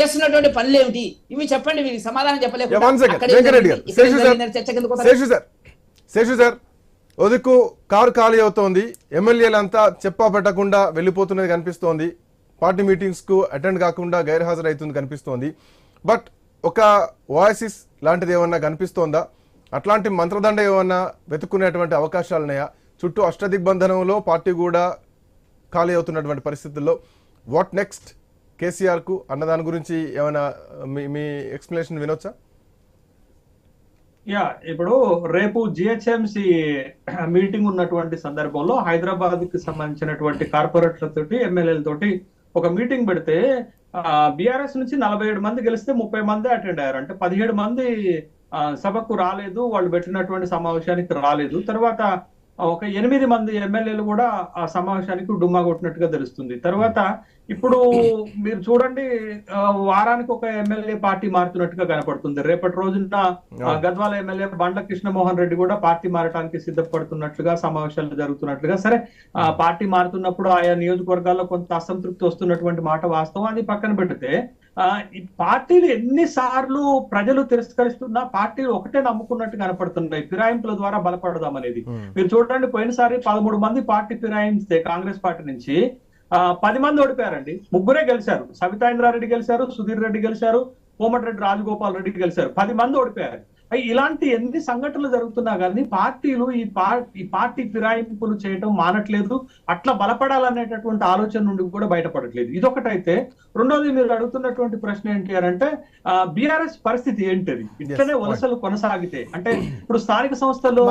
చేస్తున్నటువంటి పనులు ఏమిటి? ఇవి చెప్పండి వీరికి సమాధానం ఏం శేషు సార్ ఒదుకు కారు ఖాళీ అవుతోంది. ఎమ్మెల్యేలంతా చెప్పా పెట్టకుండా వెళ్ళిపోతున్నది కనిపిస్తోంది. పార్టీ మీటింగ్స్కు అటెండ్ కాకుండా గైర్హాజరైతుంది కనిపిస్తోంది. బట్ ఒక ఓయాసిస్ లాంటిది ఏమన్నా కనిపిస్తోందా? అట్లాంటి మంత్రదండ ఏమన్నా వెతుక్కునేటువంటి అవకాశాలు ఉన్నాయా? చుట్టూ అష్టదిగ్బంధనంలో పార్టీ కూడా ఖాళీ అవుతున్నటువంటి పరిస్థితుల్లో. వాట్ నెక్స్ట్ కేసీఆర్కు అన్న దాని గురించి ఏమైనా మీ మీ ఎక్స్ప్లెనేషన్ వినొచ్చా? యా ఇప్పుడు రేపు జిహెచ్ఎంసి మీటింగ్ ఉన్నటువంటి సందర్భంలో హైదరాబాద్కి సంబంధించినటువంటి కార్పొరేట్లతోటి ఎమ్మెల్యేలతోటి ఒక మీటింగ్ పెడితే బీఆర్ఎస్ నుంచి నలభై ఏడు మంది గెలిస్తే ముప్పై మంది అటెండ్ అయ్యారు. అంటే పదిహేడు మంది సభకు రాలేదు వాళ్ళు పెట్టినటువంటి సమావేశానికి రాలేదు. తర్వాత ఒక ఎనిమిది మంది ఎమ్మెల్యేలు కూడా ఆ సమావేశానికి డుమ్మా కొట్టినట్టుగా తెలుస్తుంది. తర్వాత ఇప్పుడు మీరు చూడండి వారానికి ఒక ఎమ్మెల్యే పార్టీ మారుతున్నట్టుగా కనపడుతుంది. రేపటి రోజున గద్వాల ఎమ్మెల్యే బండ్ల కృష్ణమోహన్ రెడ్డి కూడా పార్టీ మారటానికి సిద్ధపడుతున్నట్లుగా సమావేశాలు జరుగుతున్నట్లుగా సరే ఆ. పార్టీ మారుతున్నప్పుడు ఆయా నియోజకవర్గాల్లో కొంత అసంతృప్తి వస్తున్నటువంటి మాట వాస్తవం. అది పక్కన పెడితే పార్టీలు ఎన్నిసార్లు ప్రజలు తిరస్కరిస్తున్నా పార్టీలు ఒకటే నమ్ముకున్నట్టు కనపడుతున్నాయి. ఫిరాయింపుల ద్వారా బలపడదాం అనేది. మీరు చూడండి పోయినసారి పదమూడు మంది పార్టీ ఫిరాయిస్తే కాంగ్రెస్ పార్టీ నుంచి ఆ పది మంది ఓడిపోయారండి. ముగ్గురే గెలిచారు. సవితా ఇంద్రారెడ్డి గెలిచారు సుధీర్ రెడ్డి గెలిచారు కోమటిరెడ్డి రాజగోపాల్ రెడ్డి గెలిచారు. పది మంది ఓడిపోయారు. ఇలాంటి ఎన్ని సంఘటనలు జరుగుతున్నా కానీ పార్టీలు ఈ పా- ఈ పార్టీ ఫిరాయింపులు చేయడం మానట్లేదు. అట్లా బలపడాలనేటటువంటి ఆలోచన నుండి కూడా బయటపడట్లేదు. ఇదొకటైతే రెండోది మీరు అడుగుతున్నటువంటి ప్రశ్న ఏంటి అని అంటే బీఆర్ఎస్ పరిస్థితి ఏంటిది? ఇట్లనే వలసలు కొనసాగితే అంటే ఇప్పుడు స్థానిక సంస్థల్లో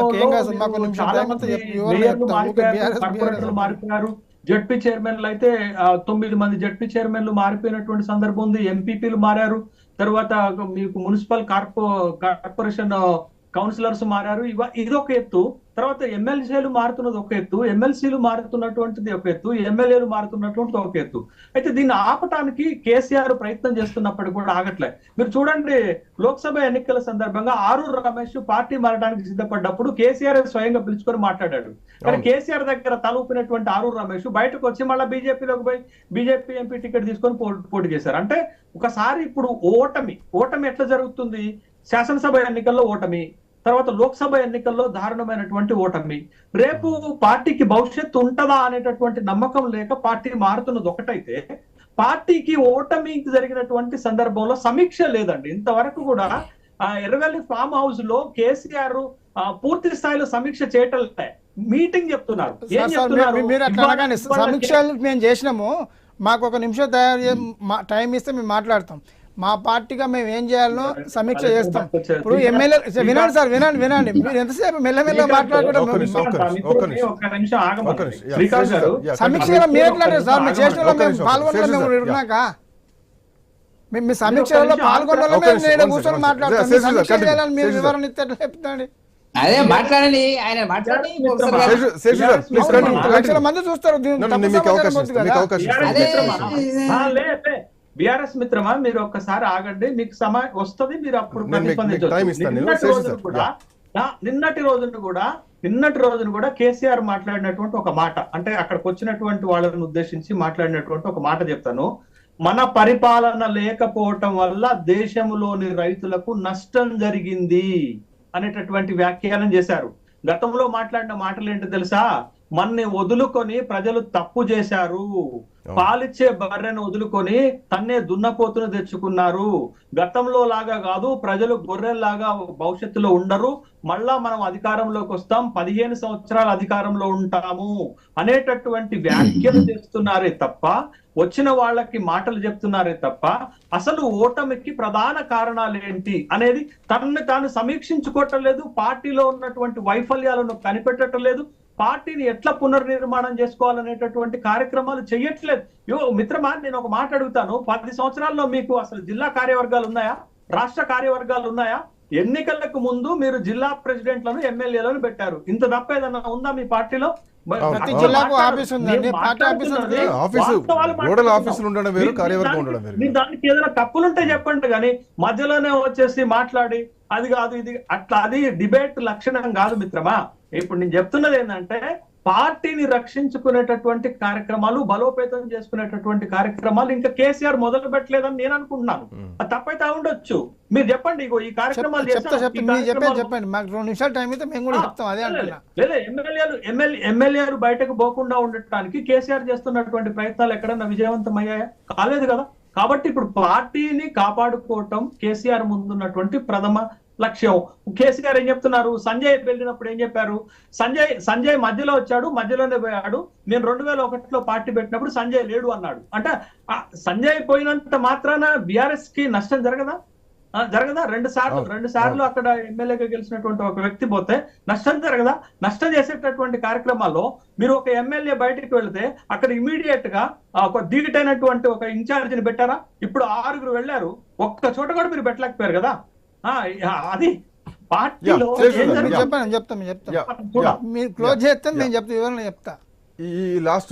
చాలా మంది మేయర్లు మారిపోయారు, కార్పొరేటర్లు మారిపోయారు. జడ్పీ చైర్మన్లు అయితే తొమ్మిది మంది జడ్పీ చైర్మన్లు మారిపోయినటువంటి సందర్భం ఉంది. ఎంపీపీలు మారారు. తర్వాత మీకు మున్సిపల్ కార్పో కార్పొరేషన్ కౌన్సిలర్స్ మారారు. ఇవ ఇదొక ఎత్తు. తర్వాత ఎమ్మెల్సీలు మారుతున్నది ఒక ఎత్తు ఎమ్మెల్సీలు మారుతున్నటువంటిది ఒక ఎత్తు ఎమ్మెల్యేలు మారుతున్నటువంటిది ఒక ఎత్తు. అయితే దీన్ని ఆపటానికి కేసీఆర్ ప్రయత్నం చేస్తున్నప్పటికీ కూడా ఆగట్లే. మీరు చూడండి లోక్సభ ఎన్నికల సందర్భంగా ఆరూరు రమేష్ పార్టీ మారడానికి సిద్ధపడ్డప్పుడు కేసీఆర్ స్వయంగా పిలుచుకొని మాట్లాడాడు. కానీ. కేసీఆర్ దగ్గర తల ఊపినటువంటి ఆరూరు రమేష్ బయటకు వచ్చి మళ్ళీ బీజేపీలోకి పోయి బీజేపీ ఎంపీ టికెట్ తీసుకొని పో- పోటీ చేశారు. అంటే ఒకసారి ఇప్పుడు ఓటమి ఓటమి ఎట్లా జరుగుతుంది? శాసనసభ ఎన్నికల్లో ఓటమి తర్వాత లోక్సభ ఎన్నికల్లో దారుణమైనటువంటి ఓటమి. రేపు పార్టీకి భవిష్యత్తు ఉంటదా అనేటటువంటి నమ్మకం లేక పార్టీ మారుతున్నది ఒకటైతే పార్టీకి ఓటమి జరిగినటువంటి సందర్భంలో సమీక్ష లేదండి. ఇంతవరకు కూడా ఆ ఎర్రవెల్లి ఫామ్ హౌస్లో కేసీఆర్ పూర్తి స్థాయిలో సమీక్ష చేయటం. మీటింగ్ చెప్తున్నారు. ఏం చెప్తున్నారు? సమీక్షలు మేము చేసినాము. మాకు ఒక నిమిషం తయారు టైం ఇస్తే మేము మాట్లాడతాం. మా పార్టీగా మేము ఏం చేయాలో సమీక్ష చేస్తాం. ఇప్పుడు ఎమ్మెల్యే వినండి సార్ వినండి వినండి మీరు ఎంతసేపు మెల్లమెల్ల మాట్లాడుకుంటాం యా, సమీక్ష. మీరు ఎట్లాంటారు సార్ మీరు చేసిన ఒక్క మేము. ఉన్నాక సమీక్షలో నేను కూర్చొని. మాట్లాడతాం సమీక్ష. చేయాలని మీరు. వివరణ ఇస్తే చెప్తాండి అదే మాట్లాడండి ఆయన మాట్లాడి. లక్షల మంది చూస్తారు బీఆర్ఎస్ మిత్రమా? మీరు ఒక్కసారి ఆగండి. మీకు సమా వస్తుంది మీరు అప్పుడు ప్రతిస్పందించవచ్చు. కూడా నిన్నటి రోజున కూడా నిన్నటి రోజున కూడా కేసీఆర్ మాట్లాడినటువంటి ఒక మాట అంటే అక్కడికి వచ్చినటువంటి వాళ్ళని ఉద్దేశించి మాట్లాడినటువంటి ఒక మాట చెప్తాను. మన పరిపాలన లేకపోవటం వల్ల దేశంలోని రైతులకు నష్టం జరిగింది అనేటటువంటి వ్యాఖ్యానం చేశారు. గతంలో మాట్లాడిన మాటలు ఏంటో తెలుసా? మన్ని వదులుకొని ప్రజలు తప్పు చేశారు. పాలిచ్చే బర్రెను వదులుకొని తన్నే దున్నపోతును తెచ్చుకున్నారు. గతంలో లాగా కాదు ప్రజలు గొర్రెల్లాగా భవిష్యత్తులో ఉండరు. మళ్ళా మనం అధికారంలోకి వస్తాం పదిహేను సంవత్సరాలు అధికారంలో ఉంటాము అనేటటువంటి వ్యాఖ్యలు చేస్తున్నారే తప్ప వచ్చిన వాళ్ళకి మాటలు చెప్తున్నారే తప్ప అసలు ఓటమికి ప్రధాన కారణాలు ఏంటి అనేది తనని తాను సమీక్షించుకోవటం లేదు పార్టీలో ఉన్నటువంటి వైఫల్యాలను కనిపెట్టడం లేదు పార్టీని ఎట్లా పునర్నిర్మాణం చేసుకోవాలనేటటువంటి కార్యక్రమాలు చెయ్యట్లేదు యో మిత్రమా నేను ఒక మాట అడుగుతాను పది సంవత్సరాల్లో మీకు అసలు జిల్లా కార్యవర్గాలు ఉన్నాయా రాష్ట్ర కార్యవర్గాలు ఉన్నాయా ఎన్నికలకు ముందు మీరు జిల్లా ప్రెసిడెంట్లను ఎమ్మెల్యేలను పెట్టారు ఇంత తప్ప ఏదన్నా ఉందా మీ పార్టీలో ప్రతి అట్లా జిల్లాకు మాట్లాడు- ఆఫీస్ ఉందండి. నేను పార్టీ ఆఫీస్ ఉంది. మాట్లాడుతున్నది ఆఫీసు, వాస్తవాలు గోడల మాట్లాడుతున్నాం. ఆఫీసులు ఉండడం వేరు, మీ- కార్యవర్గం మీ ఉండడం దానికి- వేరు. మీ దానికి ఏదైనా తప్పులుంటే చెప్పండి కానీ మధ్యలోనే వచ్చేసి మాట్లాడి అది కాదు ఇది అట్లా అది డిబేట్ లక్షణం కాదు మిత్రమా? ఇప్పుడు నేను చెప్తున్నది ఏంటంటే పార్టీని రక్షించుకునేటటువంటి కార్యక్రమాలు బలోపేతం చేసుకునేటటువంటి కార్యక్రమాలు ఇంకా కేసీఆర్ మొదలు పెట్టలేదని నేను అనుకుంటున్నాను. అది తప్పైతే ఉండొచ్చు. మీరు చెప్పండి ఇగో ఈ కార్యక్రమాలు చెప్పండి. మాకు రెండు నిమిషాలు టైం అయితే మేము కూడా చెప్తాం. అదే అంటున్నా. లేదా ఎమ్మెల్యేలు ఎమ్మెల్యే ఎమ్మెల్యేలు బయటకు పోకుండా ఉండటానికి కేసీఆర్ చేస్తున్నటువంటి ప్రయత్నాలు ఎక్కడన్నా విజయవంతం అయ్యాయా కాలేదు కదా. కాబట్టి ఇప్పుడు పార్టీని కాపాడుకోవటం కేసీఆర్ ముందున్నటువంటి ప్రథమ లక్ష్యం. కేసీఆర్ ఏం చెప్తున్నారు? సంజయ్ వెళ్ళినప్పుడు ఏం చెప్పారు? సంజయ్ సంజయ్ మధ్యలో వచ్చాడు మధ్యలోనే పోయాడు. నేను రెండు వేల ఒకటిలో పార్టీ పెట్టినప్పుడు సంజయ్ లేడు అన్నాడు. అంటే సంజయ్ పోయినంత మాత్రాన బిఆర్ఎస్కి నష్టం జరగదా? జరగదా? రెండు సార్లు రెండు సార్లు అక్కడ ఎమ్మెల్యేగా గెలిచినటువంటి ఒక వ్యక్తి పోతే నష్టం జరగదా? నష్టం చేసేటటువంటి కార్యక్రమాల్లో మీరు ఒక ఎమ్మెల్యే బయటికి వెళ్తే అక్కడ ఇమీడియట్గా ఒక దిగిటైనటువంటి ఒక ఇన్ఛార్జ్ని పెట్టారా? ఇప్పుడు ఆరుగురు వెళ్ళారు ఒక్క చోట కూడా మీరు పెట్టలేకపోయారు కదా? ఆ, అది పార్టీలో Yeah, శేషు ఏం గారు, జరుగుతుంది? చెప్పండి చెప్తాం చెప్తాం. యా, చూడ. యా. మీరు క్లోజ్ చేస్తే నేను చెప్తా వివరణ చెప్తా. ఈ లాస్ట్